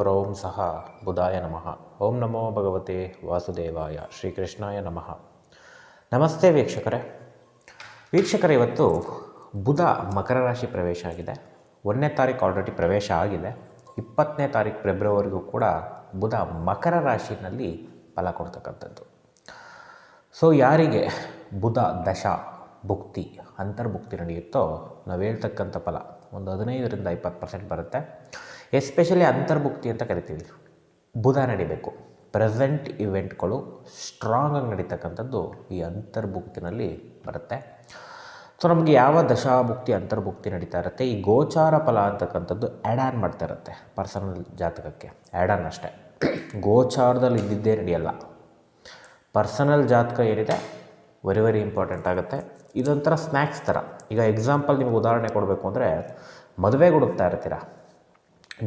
ಗುರುಬ್ರೌಂ ಸಹ ಬುಧಾಯ ನಮಃ. ಓಂ ನಮೋ ಭಗವತೆ ವಾಸುದೇವಾಯ ಶ್ರೀಕೃಷ್ಣಾಯ ನಮಃ. ನಮಸ್ತೆ ವೀಕ್ಷಕರೇ. ವೀಕ್ಷಕರೇ, ಇವತ್ತು ಬುಧ ಮಕರ ರಾಶಿ ಪ್ರವೇಶ ಆಗಿದೆ. ಒಂದನೇ ತಾರೀಕು ಆಲ್ರೆಡಿ ಪ್ರವೇಶ ಆಗಿದೆ. ಇಪ್ಪತ್ತನೇ ತಾರೀಕು ಫೆಬ್ರವರಿಗೂ ಕೂಡ ಬುಧ ಮಕರ ರಾಶಿನಲ್ಲಿ ಫಲ ಕೊಡ್ತಕ್ಕಂಥದ್ದು. ಸೊ ಯಾರಿಗೆ ಬುಧ ದಶ ಭುಕ್ತಿ, ಅಂತರ್ಭುಕ್ತಿ ನಡೆಯುತ್ತೋ ನಾವು ಹೇಳ್ತಕ್ಕಂಥ ಫಲ ಒಂದು ಹದಿನೈದರಿಂದ ಇಪ್ಪತ್ತು ಪರ್ಸೆಂಟ್ ಬರುತ್ತೆ. ಎಸ್ಪೆಷಲಿ ಅಂತರ್ಭುಕ್ತಿ ಅಂತ ಕರಿತೀವಿ. ಬುಧ ನಡಿಬೇಕು. ಪ್ರೆಸೆಂಟ್ ಇವೆಂಟ್ಗಳು ಸ್ಟ್ರಾಂಗಾಗಿ ನಡೀತಕ್ಕಂಥದ್ದು ಈ ಅಂತರ್ಭುಕ್ತಿನಲ್ಲಿ ಬರುತ್ತೆ. ಸೊ, ನಮಗೆ ಯಾವ ದಶಾಭುಕ್ತಿ, ಅಂತರ್ಭುಕ್ತಿ ನಡೀತಾ ಇರುತ್ತೆ? ಈ ಗೋಚಾರ ಫಲ ಅಂತಕ್ಕಂಥದ್ದು ಆ್ಯಡ್ ಆನ್ ಮಾಡ್ತಾ ಇರುತ್ತೆ ಪರ್ಸನಲ್ ಜಾತಕಕ್ಕೆ. ಆ್ಯಡ್ ಆನ್ ಅಷ್ಟೇ. ಗೋಚಾರದಲ್ಲಿ ಇದ್ದಿದ್ದೇ ನಡೆಯಲ್ಲ. ಪರ್ಸನಲ್ ಜಾತಕ ಏನಿದೆ? ವೆರಿ ವೆರಿ ಇಂಪಾರ್ಟೆಂಟ್ ಆಗುತ್ತೆ. ಇದೊಂಥರ ಸ್ನ್ಯಾಕ್ಸ್ ಥರ. ಈಗ ಎಕ್ಸಾಂಪಲ್ ನಿಮಗೆ ಉದಾಹರಣೆ ಕೊಡಬೇಕು ಅಂದರೆ ಮದುವೆಗೆ ಹುಡುಕ್ತಾ ಇರ್ತೀರ?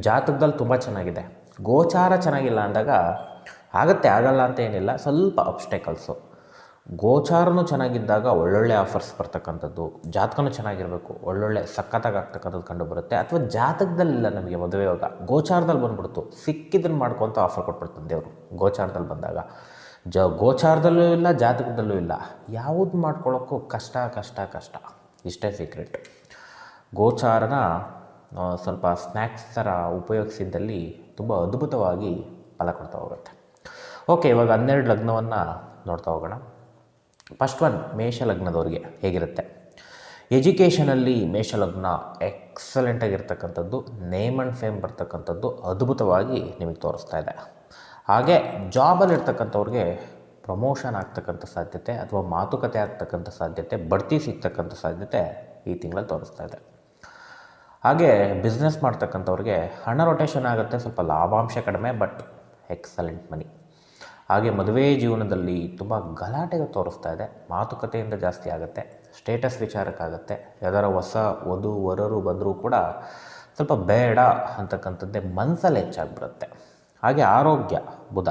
ಜಾತಕದಲ್ಲಿ ತುಂಬ ಚೆನ್ನಾಗಿದೆ. ಗೋಚಾರ ಚೆನ್ನಾಗಿಲ್ಲ ಅಂದಾಗ ಆಗುತ್ತೆ, ಆಗಲ್ಲ ಅಂತ ಏನಿಲ್ಲ, ಸ್ವಲ್ಪ ಅಬ್ಸ್ಟೆಕಲ್ಸು ಗೋಚಾರನೂ ಚೆನ್ನಾಗಿದ್ದಾಗ ಒಳ್ಳೊಳ್ಳೆ ಆಫರ್ಸ್ ಬರ್ತಕ್ಕಂಥದ್ದು, ಜಾತಕನೂ ಚೆನ್ನಾಗಿರಬೇಕು, ಒಳ್ಳೊಳ್ಳೆ ಸಖತ್ತಾಗಿ ಆಗ್ತಕ್ಕಂಥದ್ದು ಕಂಡು ಬರುತ್ತೆ ಅಥವಾ ಜಾತಕದಲ್ಲಿಲ್ಲ ನಮಗೆ ಮದುವೆ ಯೋಗ ಗೋಚಾರದಲ್ಲಿ ಬಂದ್ಬಿಡ್ತು, ಸಿಕ್ಕಿದ್ದನ್ನು ಮಾಡ್ಕೊತ ಆಫರ್ ಕೊಟ್ಬಿಡ್ತದೆ ದೇವರು, ಗೋಚಾರದಲ್ಲಿ ಬಂದಾಗ. ಜ, ಗೋಚಾರದಲ್ಲೂ ಇಲ್ಲ, ಜಾತಕದಲ್ಲೂ ಇಲ್ಲ. ಯಾವುದು ಮಾಡ್ಕೊಳ್ಳೋಕ್ಕೂ ಕಷ್ಟ ಕಷ್ಟ ಕಷ್ಟ. ಇಷ್ಟೇ ಸೀಕ್ರೆಟ್ ಗೋಚಾರನ ಸ್ವಲ್ಪ ಸ್ನ್ಯಾಕ್ಸ್ ಥರ ಉಪಯೋಗಿಸಿದ್ದಲ್ಲಿ ತುಂಬ ಅದ್ಭುತವಾಗಿ ಫಲ ಕೊಡ್ತಾ ಹೋಗುತ್ತೆ. ಓಕೆ ಇವಾಗ ಹನ್ನೆರಡು ಲಗ್ನವನ್ನು ನೋಡ್ತಾ ಹೋಗೋಣ. ಫಸ್ಟ್ ಒನ್ ಮೇಷ ಲಗ್ನದವ್ರಿಗೆ ಹೇಗಿರುತ್ತೆ? ಎಜುಕೇಷನಲ್ಲಿ ಮೇಷಲಗ್ನ ಎಕ್ಸಲೆಂಟ್ ಎಕ್ಸಲೆಂಟಾಗಿರ್ತಕ್ಕಂಥದ್ದು ನೇಮ್ ಆ್ಯಂಡ್ ಫೇಮ್ ಬರ್ತಕ್ಕಂಥದ್ದು ಅದ್ಭುತವಾಗಿ ನಿಮಗೆ ತೋರಿಸ್ತಾ ಇದೆ. ಹಾಗೆ ಜಾಬಲ್ಲಿರ್ತಕ್ಕಂಥವ್ರಿಗೆ ಪ್ರಮೋಷನ್ ಆಗ್ತಕ್ಕಂಥ ಸಾಧ್ಯತೆ ಅಥವಾ ಮಾತುಕತೆ ಆಗ್ತಕ್ಕಂಥ ಸಾಧ್ಯತೆ, ಬಡ್ತಿ ಸಿಗ್ತಕ್ಕಂಥ ಸಾಧ್ಯತೆ ಈ ತಿಂಗಳಲ್ಲಿ ತೋರಿಸ್ತಾ ಇದೆ. ಹಾಗೆ ಬಿಸ್ನೆಸ್ ಮಾಡ್ತಕ್ಕಂಥವ್ರಿಗೆ ಹಣ ರೊಟೇಷನ್ ಆಗುತ್ತೆ. ಸ್ವಲ್ಪ ಲಾಭಾಂಶ ಕಡಿಮೆ ಬಟ್ ಎಕ್ಸಲೆಂಟ್ ಮನಿ ಹಾಗೆ ಮದುವೆ ಜೀವನದಲ್ಲಿ ತುಂಬ ಗಲಾಟೆಗೆ ತೋರಿಸ್ತಾ ಇದೆ. ಮಾತುಕತೆಯಿಂದ ಜಾಸ್ತಿ ಆಗುತ್ತೆ ಸ್ಟೇಟಸ್ ವಿಚಾರಕ್ಕಾಗತ್ತೆ ಯಾವ್ದಾರ ಹೊಸ ವಧು, ವರರು ಬಂದರೂ ಕೂಡ ಸ್ವಲ್ಪ ಬೇಡ ಅಂತಕ್ಕಂಥದ್ದೇ ಮನಸ್ಸಲ್ಲಿ ಹೆಚ್ಚಾಗ್ಬಿಡುತ್ತೆ. ಹಾಗೆ ಆರೋಗ್ಯ, ಬುಧ.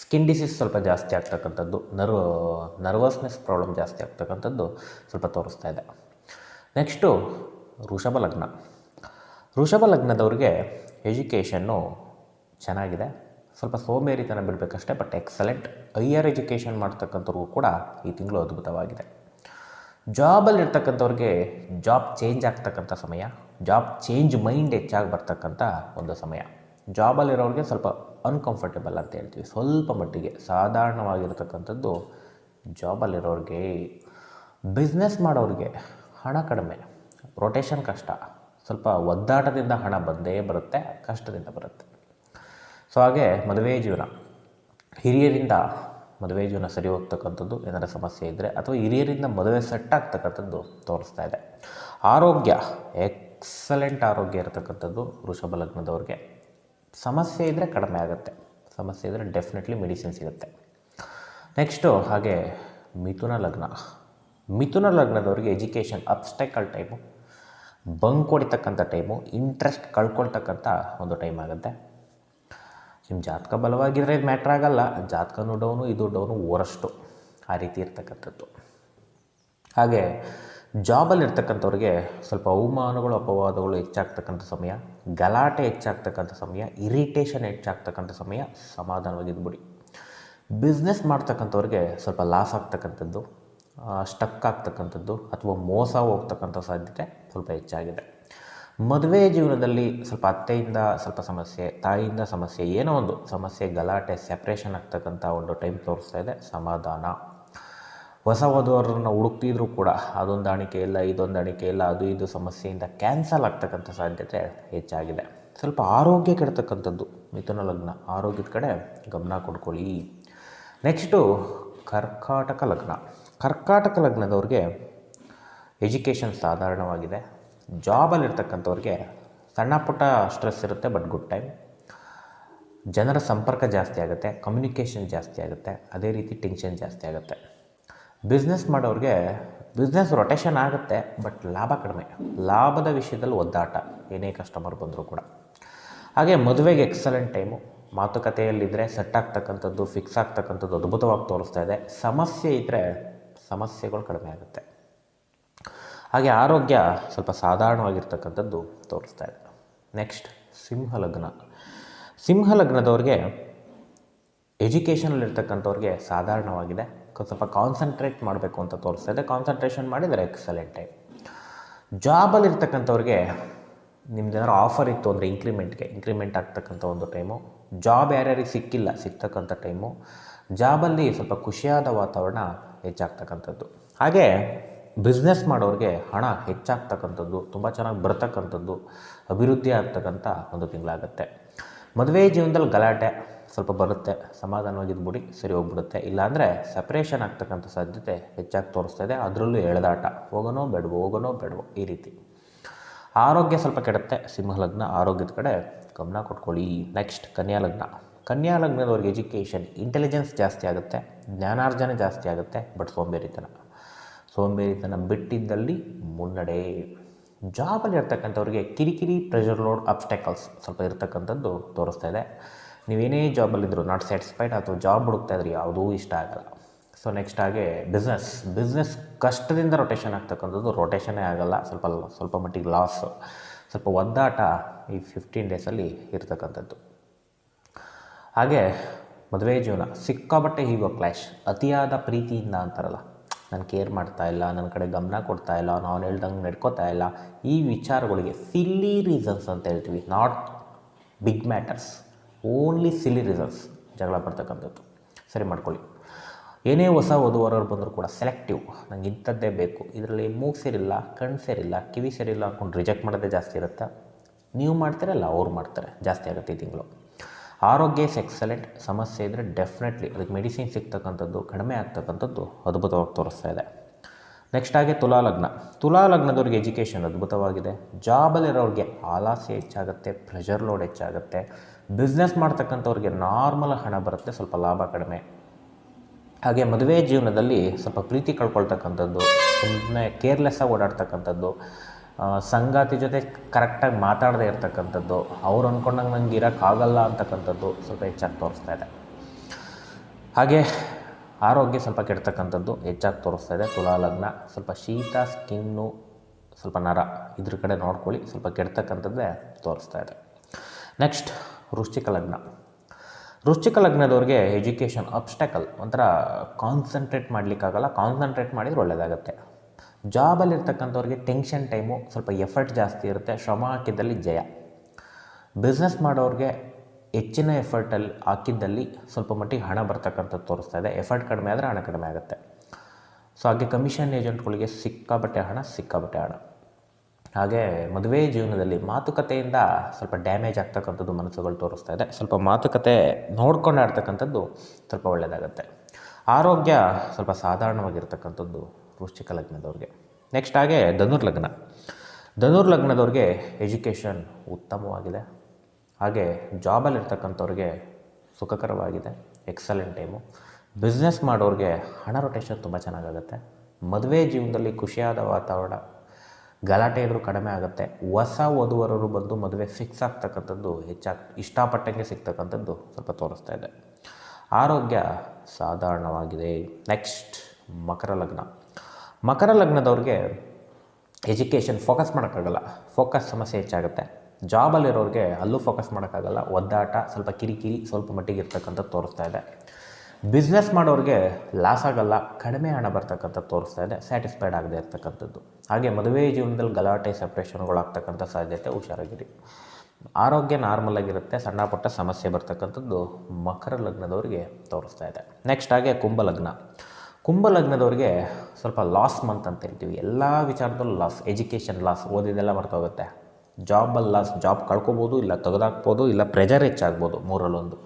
ಸ್ಕಿನ್ ಡಿಸೀಸ್ ಸ್ವಲ್ಪ ಜಾಸ್ತಿ ಆಗ್ತಕ್ಕಂಥದ್ದು ನರ್ವ್ ನರ್ವಸ್ನೆಸ್ ಪ್ರಾಬ್ಲಮ್ ಜಾಸ್ತಿ ಆಗ್ತಕ್ಕಂಥದ್ದು ಸ್ವಲ್ಪ ತೋರಿಸ್ತಾ ಇದೆ. ನೆಕ್ಸ್ಟು ವೃಷಭ ಲಗ್ನ. ವೃಷಭ ಲಗ್ನದವ್ರಿಗೆ ಎಜುಕೇಷನ್ನು ಚೆನ್ನಾಗಿದೆ. ಸ್ವಲ್ಪ ಸೋಮೇರಿತನ ಬಿಡಬೇಕಷ್ಟೇ, ಬಟ್ ಎಕ್ಸಲೆಂಟ್ ಹೈಯರ್ ಎಜುಕೇಷನ್ ಮಾಡ್ತಕ್ಕಂಥವ್ರಿಗೂ ಕೂಡ ಈ ತಿಂಗಳು ಅದ್ಭುತವಾಗಿದೆ. ಜಾಬಲ್ಲಿ ಇರ್ತಕ್ಕಂಥವ್ರಿಗೆ ಜಾಬ್ ಚೇಂಜ್ ಆಗ್ತಕ್ಕಂಥ ಸಮಯ, ಜಾಬ್ ಚೇಂಜ್ ಮೈಂಡ್ ಹೆಚ್ಚಾಗಿ ಬರ್ತಕ್ಕಂಥ ಒಂದು ಸಮಯ. ಜಾಬಲ್ಲಿರೋರಿಗೆ ಸ್ವಲ್ಪ ಅನ್ಕಂಫರ್ಟೇಬಲ್ ಅಂತ ಹೇಳ್ತೀವಿ. ಸ್ವಲ್ಪ ಮಟ್ಟಿಗೆ ಸಾಧಾರಣವಾಗಿರ್ತಕ್ಕಂಥದ್ದು ಜಾಬಲ್ಲಿರೋರಿಗೆ. ಬಿಸ್ನೆಸ್ ಮಾಡೋರಿಗೆ ಹಣ ಕಡಿಮೆ. ರೊಟೇಷನ್ ಕಷ್ಟ. ಸ್ವಲ್ಪ ಒದ್ದಾಟದಿಂದ ಹಣ ಬಂದೇ ಬರುತ್ತೆ, ಕಷ್ಟದಿಂದ ಬರುತ್ತೆ. ಸೊ ಹಾಗೆ ಮದುವೆ ಜೀವನ. ಹಿರಿಯರಿಂದ ಮದುವೆ ಜೀವನ ಸರಿ ಹೋಗ್ತಕ್ಕಂಥದ್ದು ಏನಾರ ಸಮಸ್ಯೆ ಇದ್ದರೆ ಅಥವಾ ಹಿರಿಯರಿಂದ ಮದುವೆ ಸೆಟ್ ಆಗ್ತಕ್ಕಂಥದ್ದು ತೋರಿಸ್ತಾ ಇದೆ. ಆರೋಗ್ಯ ಎಕ್ಸಲೆಂಟ್ ಆರೋಗ್ಯ ಇರತಕ್ಕಂಥದ್ದು ವೃಷಭ ಲಗ್ನದವ್ರಿಗೆ. ಸಮಸ್ಯೆ ಇದ್ದರೆ ಕಡಿಮೆ ಆಗುತ್ತೆ. ಸಮಸ್ಯೆ ಇದ್ದರೆ ಡೆಫಿನೆಟ್ಲಿ ಮೆಡಿಸಿನ್ ಸಿಗುತ್ತೆ. ನೆಕ್ಸ್ಟು ಹಾಗೆ ಮಿಥುನ ಲಗ್ನ. ಮಿಥುನ ಲಗ್ನದವ್ರಿಗೆ ಎಜುಕೇಷನ್ ಅಬ್ಸ್ಟೆಕಲ್ ಟೈಮು ಬಂಕ್ ಹೊಡಿತಕ್ಕಂಥ ಟೈಮು ಇಂಟ್ರೆಸ್ಟ್ ಕಳ್ಕೊಳ್ತಕ್ಕಂಥ ಒಂದು ಟೈಮ್ ಆಗುತ್ತೆ. ನಿಮ್ಮ ಜಾತಕ ಬಲವಾಗಿದ್ದರೆ ಇದು ಮ್ಯಾಟ್ರ್ ಆಗಲ್ಲ. ಜಾತಕನೂ ಡೌನು ಇದು ಡೌನು ಓರಷ್ಟು ಆ ರೀತಿ ಇರ್ತಕ್ಕಂಥದ್ದು. ಹಾಗೆ ಜಾಬಲ್ಲಿ ಇರ್ತಕ್ಕಂಥವ್ರಿಗೆ ಸ್ವಲ್ಪ ಅವಮಾನಗಳು, ಅಪವಾದಗಳು ಹೆಚ್ಚಾಗ್ತಕ್ಕಂಥ ಸಮಯ, ಗಲಾಟೆ ಹೆಚ್ಚಾಗ್ತಕ್ಕಂಥ ಸಮಯ ಇರಿಟೇಷನ್ ಹೆಚ್ಚಾಗ್ತಕ್ಕಂಥ ಸಮಯ ಸಮಾಧಾನವಾಗಿದ್ಬಿಡಿ ಬಿಸ್ನೆಸ್ ಮಾಡ್ತಕ್ಕಂಥವ್ರಿಗೆ ಸ್ವಲ್ಪ ಲಾಸ್ ಆಗ್ತಕ್ಕಂಥದ್ದು. ಸ್ಟಕ್ ಆಗ್ತಕ್ಕಂಥದ್ದು ಅಥವಾ ಮೋಸ ಹೋಗ್ತಕ್ಕಂಥ ಸಾಧ್ಯತೆ ಸ್ವಲ್ಪ ಹೆಚ್ಚಾಗಿದೆ. ಮದುವೆ ಜೀವನದಲ್ಲಿ ಸ್ವಲ್ಪ ಅತ್ತೆಯಿಂದ ಸ್ವಲ್ಪ ಸಮಸ್ಯೆ, ತಾಯಿಯಿಂದ ಸಮಸ್ಯೆ, ಏನೋ ಒಂದು ಸಮಸ್ಯೆ, ಗಲಾಟೆ ಸೆಪ್ರೇಷನ್ ಆಗ್ತಕ್ಕಂಥ ಒಂದು ಟೈಮ್ ತೋರಿಸ್ತಾ ಇದೆ. ಸಮಾಧಾನ. ಹೊಸ ವಧುವರನ್ನು ಹುಡುಕ್ತಿದ್ರು ಕೂಡ ಅದೊಂದು ಅಣಿಕೆ ಇಲ್ಲ, ಇದೊಂದು ಅಣಿಕೆ ಇಲ್ಲ, ಅದು ಇದು ಸಮಸ್ಯೆಯಿಂದ ಕ್ಯಾನ್ಸಲ್ ಆಗ್ತಕ್ಕಂಥ ಸಾಧ್ಯತೆ ಹೆಚ್ಚಾಗಿದೆ. ಸ್ವಲ್ಪ ಆರೋಗ್ಯ ಕೆಡ್ತಕ್ಕಂಥದ್ದು, ಮಿಥುನ ಲಗ್ನ, ಆರೋಗ್ಯದ ಕಡೆ ಗಮನ ಕೊಡ್ಕೊಳ್ಳಿ. ನೆಕ್ಸ್ಟು ಕರ್ಕಾಟಕ ಲಗ್ನ. ಕರ್ಕಾಟಕ ಲಗ್ನದವ್ರಿಗೆ ಎಜುಕೇಷನ್ ಸಾಧಾರಣವಾಗಿದೆ. ಜಾಬಲ್ಲಿರ್ತಕ್ಕಂಥವ್ರಿಗೆ ಸಣ್ಣ ಪುಟ್ಟ ಸ್ಟ್ರೆಸ್ ಇರುತ್ತೆ, ಬಟ್ ಗುಡ್ ಟೈಮ್. ಜನರ ಸಂಪರ್ಕ ಜಾಸ್ತಿ ಆಗುತ್ತೆ ಕಮ್ಯುನಿಕೇಷನ್ ಜಾಸ್ತಿ ಆಗುತ್ತೆ, ಅದೇ ರೀತಿ ಟೆನ್ಷನ್ ಜಾಸ್ತಿ ಆಗುತ್ತೆ. ಬಿಸ್ನೆಸ್ ಮಾಡೋರಿಗೆ ಬಿಸ್ನೆಸ್ ರೊಟೇಷನ್ ಆಗುತ್ತೆ ಬಟ್ ಲಾಭ ಕಡಿಮೆ. ಲಾಭದ ವಿಷಯದಲ್ಲಿ ಒದ್ದಾಟ, ಏನೇ ಕಸ್ಟಮರ್ ಬಂದರೂ ಕೂಡ. ಹಾಗೆ ಮದುವೆಗೆ ಎಕ್ಸಲೆಂಟ್ ಟೈಮು ಮಾತುಕತೆಯಲ್ಲಿದ್ದರೆ ಸೆಟ್ ಆಗ್ತಕ್ಕಂಥದ್ದು ಫಿಕ್ಸ್ ಆಗ್ತಕ್ಕಂಥದ್ದು ಅದ್ಭುತವಾಗಿ ತೋರಿಸ್ತಾ ಇದೆ. ಸಮಸ್ಯೆ ಇದ್ದರೆ ಸಮಸ್ಯೆಗಳು ಕಡಿಮೆ ಆಗುತ್ತೆ. ಹಾಗೆ ಆರೋಗ್ಯ ಸ್ವಲ್ಪ ಸಾಧಾರಣವಾಗಿರ್ತಕ್ಕಂಥದ್ದು ತೋರಿಸ್ತಾ ಇದೆ. ನೆಕ್ಸ್ಟ್ ಸಿಂಹ ಲಗ್ನ. ಸಿಂಹ ಲಗ್ನದವ್ರಿಗೆ ಎಜುಕೇಷನಲ್ಲಿರ್ತಕ್ಕಂಥವ್ರಿಗೆ ಸಾಧಾರಣವಾಗಿದೆ. ಸ್ವಲ್ಪ ಕಾನ್ಸಂಟ್ರೇಟ್ ಮಾಡಬೇಕು ಅಂತ ತೋರಿಸ್ತಾ ಇದೆ. ಕಾನ್ಸಂಟ್ರೇಷನ್ ಮಾಡಿದರೆ ಎಕ್ಸಲೆಂಟ್ ಟೈಮ್ ಜಾಬಲ್ಲಿರ್ತಕ್ಕಂಥವ್ರಿಗೆ ನಿಮ್ದು ಏನಾದ್ರು ಆಫರ್ ಇತ್ತು ಅಂದರೆ ಇಂಕ್ರಿಮೆಂಟ್ಗೆ ಇಂಕ್ರಿಮೆಂಟ್ ಆಗ್ತಕ್ಕಂಥ ಒಂದು ಟೈಮು ಜಾಬ್ ಯಾರ್ಯಾರಿಗೆ ಸಿಕ್ಕಿಲ್ಲ, ಸಿಗ್ತಕ್ಕಂಥ ಟೈಮು ಜಾಬಲ್ಲಿ ಸ್ವಲ್ಪ ಖುಷಿಯಾದ ವಾತಾವರಣ ಹೆಚ್ಚಾಗ್ತಕ್ಕಂಥದ್ದು. ಹಾಗೆ ಬಿಸ್ನೆಸ್ ಮಾಡೋರಿಗೆ ಹಣ ಹೆಚ್ಚಾಗ್ತಕ್ಕಂಥದ್ದು, ತುಂಬ ಚೆನ್ನಾಗಿ ಬರ್ತಕ್ಕಂಥದ್ದು, ಅಭಿವೃದ್ಧಿ ಆಗ್ತಕ್ಕಂಥ ಒಂದು ತಿಂಗಳಾಗುತ್ತೆ. ಮದುವೆ ಜೀವನದಲ್ಲಿ ಗಲಾಟೆ ಸ್ವಲ್ಪ ಬರುತ್ತೆ ಸಮಾಧಾನವಾಗಿದ್ಬಿಡಿ ಸರಿ ಹೋಗ್ಬಿಡುತ್ತೆ. ಇಲ್ಲಾಂದರೆ ಸಪ್ರೇಷನ್ ಆಗ್ತಕ್ಕಂಥ ಸಾಧ್ಯತೆ ಹೆಚ್ಚಾಗಿ ತೋರಿಸ್ತಾ ಇದೆ. ಅದರಲ್ಲೂ ಎಳೆದಾಟ. ಹೋಗೋನೋ ಬೇಡವೋ ಹೋಗೋನೋ ಬೇಡವೋ, ಈ ರೀತಿ. ಆರೋಗ್ಯ ಸ್ವಲ್ಪ ಕೆಡುತ್ತೆ. ಸಿಂಹ ಲಗ್ನ ಆರೋಗ್ಯದ ಕಡೆ ಗಮನ ಕೊಟ್ಕೊಳ್ಳಿ. ನೆಕ್ಸ್ಟ್ ಕನ್ಯಾ ಲಗ್ನ ಕನ್ಯಾ ಲಗ್ನದವ್ರಿಗೆ ಎಜುಕೇಷನ್ ಇಂಟೆಲಿಜೆನ್ಸ್ ಜಾಸ್ತಿ ಆಗುತ್ತೆ, ಜ್ಞಾನಾರ್ಜನೆ ಜಾಸ್ತಿ ಆಗುತ್ತೆ ಬಟ್ ಸೋಂಬೇರಿತನ. ಸೋಂಬೇರಿತನ ಬಿಟ್ಟಿದ್ದಲ್ಲಿ ಮುನ್ನಡೆ. ಜಾಬಲ್ಲಿ ಇರ್ತಕ್ಕಂಥವ್ರಿಗೆ ಕಿರಿಕಿರಿ ಪ್ರೆಷರ್ ಲೋಡ್ ಅಬ್ಸ್ಟೆಕಲ್ಸ್ ಸ್ವಲ್ಪ ಇರ್ತಕ್ಕಂಥದ್ದು ತೋರಿಸ್ತಾ ಇದೆ. ನೀವೇನೇ ಜಾಬಲ್ಲಿದ್ದರೂ ನಾಟ್ ಸ್ಯಾಟಿಸ್ಫೈಡ್ ಅಥವಾ ಜಾಬ್ ಹುಡುಕ್ತಾ ಇದ್ರಿ, ಯಾವುದೂ ಇಷ್ಟ ಆಗಲ್ಲ. ಸೊ ನೆಕ್ಸ್ಟ್ ಹಾಗೆ ಬಿಸ್ನೆಸ್ ಬಿಸ್ನೆಸ್ ಕಷ್ಟದಿಂದ ರೊಟೇಷನ್ ಆಗ್ತಕ್ಕಂಥದ್ದು ರೊಟೇಷನೇ ಆಗಲ್ಲ. ಸ್ವಲ್ಪ ಸ್ವಲ್ಪ ಮಟ್ಟಿಗೆ ಲಾಸ್ ಸ್ವಲ್ಪ ಒದ್ದಾಟ ಈ ಫಿಫ್ಟೀನ್ ಡೇಸಲ್ಲಿ ಇರ್ತಕ್ಕಂಥದ್ದು. ಹಾಗೆ ಮದುವೆ ಜೀವನ ಸಿಕ್ಕಾಬಟ್ಟೆ ಹೀಗೋ ಕ್ಲ್ಯಾಶ್ ಅತಿಯಾದ ಪ್ರೀತಿಯಿಂದ ಅಂತಾರಲ್ಲ. ನಾನು ಕೇರ್ ಮಾಡ್ತಾ ಇಲ್ಲ ನನ್ನ ಕಡೆ ಗಮನ ಕೊಡ್ತಾ ಇಲ್ಲ, ನಾನು ಹೇಳ್ದಂಗೆ ನಡ್ಕೋತಾ ಇಲ್ಲ. ಈ ವಿಚಾರಗಳಿಗೆ ಸಿಲ್ಲಿ ರೀಸನ್ಸ್ ಅಂತ ಹೇಳ್ತೀವಿ not big matters only silly reasons ಜಗಳ ಬರ್ತಕ್ಕಂಥದ್ದು. ಸರಿ ಮಾಡ್ಕೊಳ್ಳಿ. ಏನೇ ಹೊಸ ಓದುವರವ್ರು ಬಂದರೂ ಕೂಡ ಸೆಲೆಕ್ಟಿವ್ ನಂಗೆ ಇಂಥದ್ದೇ ಬೇಕು. ಇದರಲ್ಲಿ ಮೂಗು ಸೇರಿಲ್ಲ ಕಣ್ಣು ಸೇರಿಲ್ಲ, ಕಿವಿ ಸೇರಿಲ್ಲ ಅಂದ್ಕೊಂಡು ರಿಜೆಕ್ಟ್ ಮಾಡೋದೇ ಜಾಸ್ತಿ ಇರುತ್ತೆ? ನೀವು ಮಾಡ್ತೀರಲ್ಲ, ಅವ್ರು ಮಾಡ್ತಾರೆ, ಜಾಸ್ತಿ ಆಗುತ್ತೆ ಈ ತಿಂಗಳು. ಆರೋಗ್ಯ ಎಕ್ಸಲೆಂಟ್. ಸಮಸ್ಯೆ ಇದ್ದರೆ ಡೆಫಿನೆಟ್ಲಿ ಅದಕ್ಕೆ ಮೆಡಿಸಿನ್ ಸಿಗ್ತಕ್ಕಂಥದ್ದು, ಕಡಿಮೆ ಆಗ್ತಕ್ಕಂಥದ್ದು ಅದ್ಭುತವಾಗಿ ತೋರಿಸ್ತಾ ಇದೆ. ನೆಕ್ಸ್ಟ್ ಹಾಗೆ ತುಲಾ ಲಗ್ನ. ತುಲಾ ಲಗ್ನದವ್ರಿಗೆ ಎಜುಕೇಷನ್ ಅದ್ಭುತವಾಗಿದೆ. ಜಾಬಲ್ಲಿರೋರಿಗೆ ಆಲಾಸೆ ಹೆಚ್ಚಾಗುತ್ತೆ ಪ್ರೆಷರ್ ಲೋಡ್ ಹೆಚ್ಚಾಗುತ್ತೆ. ಬಿಸ್ನೆಸ್ ಮಾಡ್ತಕ್ಕಂಥವ್ರಿಗೆ ನಾರ್ಮಲ್ ಹಣ ಬರುತ್ತೆ, ಸ್ವಲ್ಪ ಲಾಭ ಕಡಿಮೆ. ಹಾಗೆ ಮದುವೆ ಜೀವನದಲ್ಲಿ ಸ್ವಲ್ಪ ಪ್ರೀತಿ ಕಳ್ಕೊಳ್ತಕ್ಕಂಥದ್ದು ಸುಮ್ಮನೆ ಕೇರ್ಲೆಸ್ಸಾಗಿ ಓಡಾಡ್ತಕ್ಕಂಥದ್ದು ಸಂಗಾತಿ ಜೊತೆ ಕರೆಕ್ಟಾಗಿ ಮಾತಾಡದೇ ಇರ್ತಕ್ಕಂಥದ್ದು, ಅವ್ರು ಅಂದ್ಕೊಂಡಂಗೆ ನಂಗೆ ಇರೋಕ್ಕಾಗಲ್ಲ ಅಂತಕ್ಕಂಥದ್ದು ಸ್ವಲ್ಪ ಹೆಚ್ಚಾಗಿ ತೋರಿಸ್ತಾ ಇದೆ. ಹಾಗೆ ಆರೋಗ್ಯ ಸ್ವಲ್ಪ ಕೆಡ್ತಕ್ಕಂಥದ್ದು ಹೆಚ್ಚಾಗಿ ತೋರಿಸ್ತಾ ಇದೆ. ತುಲಾ ಲಗ್ನ, ಸ್ವಲ್ಪ ಶೀತ, ಸ್ಕಿನ್ನು, ಸ್ವಲ್ಪ ನರ, ಇದ್ರ ಕಡೆ ನೋಡ್ಕೊಳ್ಳಿ, ಸ್ವಲ್ಪ ಕೆಡ್ತಕ್ಕಂಥದ್ದೇ ತೋರಿಸ್ತಾ ಇದೆ. ನೆಕ್ಸ್ಟ್ ವೃಶ್ಚಿಕ ಲಗ್ನ. ವೃಶ್ಚಿಕ ಲಗ್ನದವ್ರಿಗೆ ಎಜುಕೇಷನ್ ಅಬ್ಸ್ಟಕಲ್ ಒಂಥರ ಕಾನ್ಸಂಟ್ರೇಟ್ ಮಾಡಲಿಕ್ಕಾಗಲ್ಲ ಕಾನ್ಸಂಟ್ರೇಟ್ ಮಾಡಿದ್ರೆ ಒಳ್ಳೆಯದಾಗತ್ತೆ ಜಾಬಲ್ಲಿರ್ತಕ್ಕಂಥವ್ರಿಗೆ ಟೆನ್ಷನ್ ಟೈಮು ಸ್ವಲ್ಪ ಎಫರ್ಟ್ ಜಾಸ್ತಿ ಇರುತ್ತೆ, ಶ್ರಮ ಹಾಕಿದ್ದಲ್ಲಿ ಜಯ. ಬಿಸ್ನೆಸ್ ಮಾಡೋರಿಗೆ ಹೆಚ್ಚಿನ ಎಫರ್ಟಲ್ಲಿ ಹಾಕಿದ್ದಲ್ಲಿ ಸ್ವಲ್ಪ ಮಟ್ಟಿಗೆ ಹಣ ಬರ್ತಕ್ಕಂಥದ್ದು ತೋರಿಸ್ತಾ ಇದೆ. ಎಫರ್ಟ್ ಕಡಿಮೆ ಆದರೆ ಹಣ ಕಡಿಮೆ ಆಗುತ್ತೆ. ಸೊ ಹಾಗೆ ಕಮಿಷನ್ ಏಜೆಂಟ್ಗಳಿಗೆ ಸಿಕ್ಕಾಬಟ್ಟೆ ಹಣ ಸಿಕ್ಕಾಬಟ್ಟೆ ಹಣ. ಹಾಗೆ ಮದುವೆ ಜೀವನದಲ್ಲಿ ಮಾತುಕತೆಯಿಂದ ಸ್ವಲ್ಪ ಡ್ಯಾಮೇಜ್ ಆಗ್ತಕ್ಕಂಥದ್ದು ಮನಸ್ಸುಗಳು ತೋರಿಸ್ತಾ ಇದೆ. ಸ್ವಲ್ಪ ಮಾತುಕತೆ ನೋಡ್ಕೊಂಡು ಆಡ್ತಕ್ಕಂಥದ್ದು ಸ್ವಲ್ಪ ಒಳ್ಳೆಯದಾಗುತ್ತೆ ಆರೋಗ್ಯ ಸ್ವಲ್ಪ ಸಾಧಾರಣವಾಗಿರ್ತಕ್ಕಂಥದ್ದು ವೃಶ್ಚಿಕ ಲಗ್ನದವ್ರಿಗೆ. ನೆಕ್ಸ್ಟ್ ಹಾಗೆ ಧನುರ್ ಲಗ್ನ. ಧನುರ್ ಲಗ್ನದವ್ರಿಗೆ ಎಜುಕೇಷನ್ ಉತ್ತಮವಾಗಿದೆ. ಹಾಗೆ ಜಾಬಲ್ಲಿರ್ತಕ್ಕಂಥವ್ರಿಗೆ ಸುಖಕರವಾಗಿದೆ. ಎಕ್ಸಲೆಂಟ್ ಟೈಮು ಬಿಸ್ನೆಸ್ ಮಾಡೋರಿಗೆ ಹಣ ರೊಟೇಷನ್ ತುಂಬ ಚೆನ್ನಾಗಾಗುತ್ತೆ. ಮದುವೆ ಜೀವನದಲ್ಲಿ ಖುಷಿಯಾದ ವಾತಾವರಣ. ಗಲಾಟೆ ಇದ್ರೂ ಕಡಿಮೆ ಆಗುತ್ತೆ. ಹೊಸ ಓದುವರರು ಬಂದು ಮದುವೆ ಫಿಕ್ಸ್ ಆಗ್ತಕ್ಕಂಥದ್ದು ಹೆಚ್ಚಾಗಿ ಇಷ್ಟಪಟ್ಟಂಗೆ ಸಿಗ್ತಕ್ಕಂಥದ್ದು ಸ್ವಲ್ಪ ತೋರಿಸ್ತಾ ಇದೆ. ಆರೋಗ್ಯ ಸಾಧಾರಣವಾಗಿದೆ. ನೆಕ್ಸ್ಟ್ ಮಕರ ಲಗ್ನ. ಮಕರ ಲಗ್ನದವ್ರಿಗೆ ಎಜುಕೇಷನ್ ಫೋಕಸ್ ಮಾಡೋಕ್ಕಾಗಲ್ಲ. ಫೋಕಸ್ ಸಮಸ್ಯೆ ಹೆಚ್ಚಾಗುತ್ತೆ. ಜಾಬಲ್ಲಿರೋರಿಗೆ ಅಲ್ಲೂ ಫೋಕಸ್ ಮಾಡೋಕ್ಕಾಗಲ್ಲ. ಒದ್ದಾಟ, ಸ್ವಲ್ಪ ಕಿರಿಕಿರಿ, ಸ್ವಲ್ಪ ಮಟ್ಟಿಗೆ ಇರ್ತಕ್ಕಂಥ ತೋರಿಸ್ತಾ ಇದೆ. ಬಿಸ್ನೆಸ್ ಮಾಡೋರಿಗೆ ಲಾಸ್ ಆಗಲ್ಲ, ಕಡಿಮೆ ಹಣ ಬರ್ತಕ್ಕಂಥ ತೋರಿಸ್ತಾ ಇದೆ. ಸ್ಯಾಟಿಸ್ಫೈಡ್ ಆಗದೆ ಇರ್ತಕ್ಕಂಥದ್ದು. ಹಾಗೆ ಮದುವೆ ಜೀವನದಲ್ಲಿ ಗಲಾಟೆ ಸಪ್ರೇಷನ್ಗಳಾಗ್ತಕ್ಕಂಥ ಸಾಧ್ಯತೆ ಹುಷಾರಾಗಿರಿ. ಆರೋಗ್ಯ ನಾರ್ಮಲ್ ಆಗಿರುತ್ತೆ, ಸಣ್ಣ ಸಮಸ್ಯೆ ಬರ್ತಕ್ಕಂಥದ್ದು ಮಕರ ಲಗ್ನದವರಿಗೆ ತೋರಿಸ್ತಾ ಇದೆ. ನೆಕ್ಸ್ಟ್ ಹಾಗೆ ಕುಂಭ ಲಗ್ನ ಕುಂಭ ಲಗ್ನದವ್ರಿಗೆ ಸ್ವಲ್ಪ ಲಾಸ್ ಮಂತ್ ಅಂತ ಹೇಳ್ತೀವಿ. ಎಲ್ಲ ವಿಚಾರದಲ್ಲೂ ಲಾಸ್ ಎಜುಕೇಷನ್ ಲಾಸ್ ಓದಿದೆಲ್ಲ ಮರ್ತೋಗುತ್ತೆ. ಜಾಬಲ್ಲಿ ಲಾಸ್ ಜಾಬ್ ಕಳ್ಕೊಬೋದು, ಇಲ್ಲ ತೆಗೆದಾಕ್ಬೋದು, ಇಲ್ಲ ಪ್ರೆಜರ್ ಹೆಚ್ಚಾಗ್ಬೋದು ಮೂರಲ್ಲೊಂದು.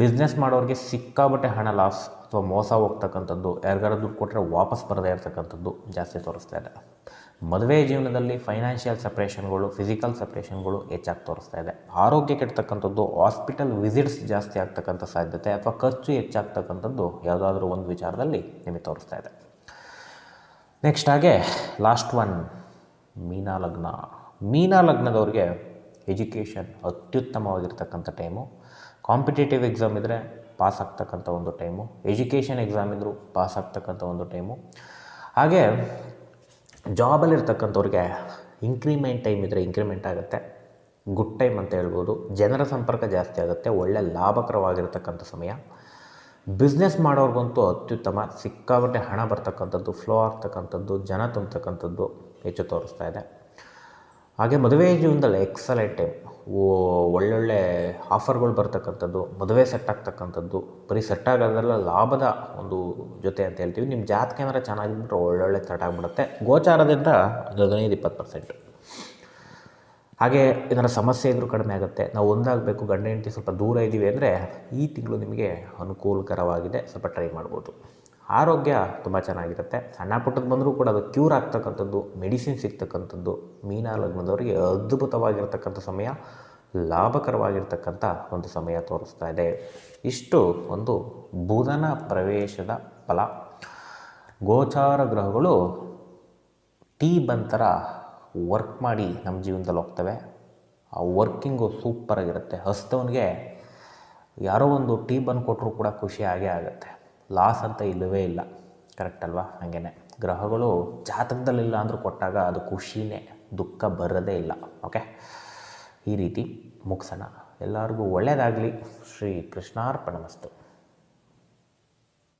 ಬಿಸ್ನೆಸ್ ಮಾಡೋರಿಗೆ ಸಿಕ್ಕಾಬಟ್ಟೆ ಹಣ ಲಾಸ್ ಅಥವಾ ಮೋಸ ಹೋಗ್ತಕ್ಕಂಥದ್ದು ಯಾರಿಗಾರ ದುಡ್ಡು ಕೊಟ್ಟರೆ ವಾಪಸ್ ಬರದೇ ಇರ್ತಕ್ಕಂಥದ್ದು ಜಾಸ್ತಿ ತೋರಿಸ್ತಾ ಇದೆ. ಮದುವೆ ಜೀವನದಲ್ಲಿ ಫೈನಾನ್ಷಿಯಲ್ ಸಪ್ರೇಷನ್ಗಳು ಫಿಸಿಕಲ್ ಸಪ್ರೇಷನ್ಗಳು ಹೆಚ್ಚಾಗಿ ತೋರಿಸ್ತಾ ಇದೆ. ಆರೋಗ್ಯ ಕೆಡ್ತಕ್ಕಂಥದ್ದು ಹಾಸ್ಪಿಟಲ್ ವಿಸಿಟ್ಸ್ ಜಾಸ್ತಿ ಆಗ್ತಕ್ಕಂಥ ಸಾಧ್ಯತೆ ಅಥವಾ ಖರ್ಚು ಹೆಚ್ಚಾಗ್ತಕ್ಕಂಥದ್ದು ಯಾವುದಾದ್ರೂ ಒಂದು ವಿಚಾರದಲ್ಲಿ ನಿಮಗೆ ತೋರಿಸ್ತಾ ಇದೆ. ನೆಕ್ಸ್ಟ್ ಹಾಗೆ ಲಾಸ್ಟ್ ಒನ್ ಮೀನಾ ಲಗ್ನ. ಮೀನಾ ಲಗ್ನದವ್ರಿಗೆ ಎಜುಕೇಷನ್ ಅತ್ಯುತ್ತಮವಾಗಿರ್ತಕ್ಕಂಥ ಟೈಮು ಕಾಂಪಿಟೇಟಿವ್ ಎಕ್ಸಾಮ್ ಇದ್ದರೆ ಪಾಸ್ ಆಗ್ತಕ್ಕಂಥ ಒಂದು ಟೈಮು ಎಜುಕೇಷನ್ ಎಕ್ಸಾಮ್ ಇದ್ದರೂ ಪಾಸ್ ಆಗ್ತಕ್ಕಂಥ ಒಂದು ಟೈಮು ಹಾಗೆ ಜಾಬಲ್ಲಿರ್ತಕ್ಕಂಥವ್ರಿಗೆ ಇನ್ಕ್ರಿಮೆಂಟ್ ಟೈಮ್ ಇದ್ದರೆ ಇನ್ಕ್ರಿಮೆಂಟ್ ಆಗುತ್ತೆ. ಗುಡ್ ಟೈಮ್ ಅಂತ ಹೇಳ್ಬೋದು. ಜನರ ಸಂಪರ್ಕ ಜಾಸ್ತಿ ಆಗುತ್ತೆ. ಒಳ್ಳೆ ಲಾಭಕರವಾಗಿರ್ತಕ್ಕಂಥ ಸಮಯ. ಬಿಸ್ನೆಸ್ ಮಾಡೋರ್ಗಂತೂ ಅತ್ಯುತ್ತಮ. ಸಿಕ್ಕಾಬಟ್ಟೆ ಹಣ ಬರ್ತಕ್ಕಂಥದ್ದು ಫ್ಲೋ ಆಗ್ತಕ್ಕಂಥದ್ದು, ಜನ ತುಂಬತಕ್ಕಂಥದ್ದು ಹೆಚ್ಚು ತೋರಿಸ್ತಾ ಇದೆ. ಹಾಗೆ ಮದುವೆ ಜೀವನದಲ್ಲಿ ಎಕ್ಸಲೆಂಟ್ ಟೈಮ್ ಒಳ್ಳೊಳ್ಳೆ ಆಫರ್ಗಳು ಬರ್ತಕ್ಕಂಥದ್ದು, ಮದುವೆ ಸೆಟ್ ಆಗ್ತಕ್ಕಂಥದ್ದು, ಬರೀ ಸೆಟ್ ಆಗೋದ್ರಲ್ಲ ಲಾಭದ ಒಂದು ಜೊತೆ ಅಂತ ಹೇಳ್ತೀವಿ. ನಿಮ್ಮ ಜಾತಕ ಏನಾರ ಚೆನ್ನಾಗಿದ್ಬಿಟ್ರೆ ಒಳ್ಳೊಳ್ಳೆ ಸೆಟ್ ಆಗಿಬಿಡುತ್ತೆ. ಗೋಚಾರದಿಂದ ಹದಿನೈದು, ಇಪ್ಪತ್ತು ಪರ್ಸೆಂಟ್ ಹಾಗೆ ಏನಾರ ಸಮಸ್ಯೆ ಇದ್ರೂ ಕಡಿಮೆ ಆಗುತ್ತೆ. ನಾವು ಒಂದಾಗಬೇಕು, ಗಂಡ ಹೆಂಡತಿ ಸ್ವಲ್ಪ ದೂರ ಇದ್ದೀವಿ ಅಂದರೆ ಈ ತಿಂಗಳು ನಿಮಗೆ ಅನುಕೂಲಕರವಾಗಿದೆ. ಸ್ವಲ್ಪ ಟ್ರೈ ಮಾಡ್ಬೋದು. ಆರೋಗ್ಯ ತುಂಬ ಚೆನ್ನಾಗಿರುತ್ತೆ. ಸಣ್ಣ ಪುಟ್ಟದ್ದು ಬಂದರೂ ಕೂಡ ಅದು ಕ್ಯೂರ್ ಆಗ್ತಕ್ಕಂಥದ್ದು, ಮೆಡಿಸಿನ್ ಸಿಗ್ತಕ್ಕಂಥದ್ದು ಮೀನ ಲಗ್ನದವರಿಗೆ ಅದ್ಭುತವಾಗಿರ್ತಕ್ಕಂಥ ಸಮಯ, ಲಾಭಕರವಾಗಿರ್ತಕ್ಕಂಥ ಒಂದು ಸಮಯ ತೋರಿಸ್ತಾ ಇದೆ. ಇಷ್ಟು ಒಂದು ಬುಧನ ಪ್ರವೇಶದ ಫಲ. ಗೋಚಾರ ಗ್ರಹಗಳು ಟೀ ಬಂತರ ವರ್ಕ್ ಮಾಡಿ ನಮ್ಮ ಜೀವನದಲ್ಲಿ ಹೋಗ್ತವೆ. ಆ ವರ್ಕಿಂಗು ಸೂಪರಾಗಿರುತ್ತೆ. ಹಸ್ತವನಿಗೆ ಯಾರೋ ಒಂದು ಟೀ ಬಂದು ಕೊಟ್ಟರು ಕೂಡ ಖುಷಿ ಆಗೇ ಆಗುತ್ತೆ. ಲಾಸ್ ಅಂತ ಇಲ್ಲವೇ ಇಲ್ಲ. ಕರೆಕ್ಟ್ ಅಲ್ವಾ? ಹಾಗೇನೆ. ಗ್ರಹಗಳು ಜಾತಕದಲ್ಲಿಲ್ಲ ಅಂದರೂ ಕೊಟ್ಟಾಗ ಅದು ಖುಷಿನೇ, ದುಃಖ ಬರೋದೇ ಇಲ್ಲ. ಓಕೆ ಈ ರೀತಿ ಮುಗಿಸೋಣ. ಎಲ್ಲರಿಗೂ ಒಳ್ಳೆಯದಾಗಲಿ ಶ್ರೀ ಕೃಷ್ಣಾರ್ಪಣಮಸ್ತು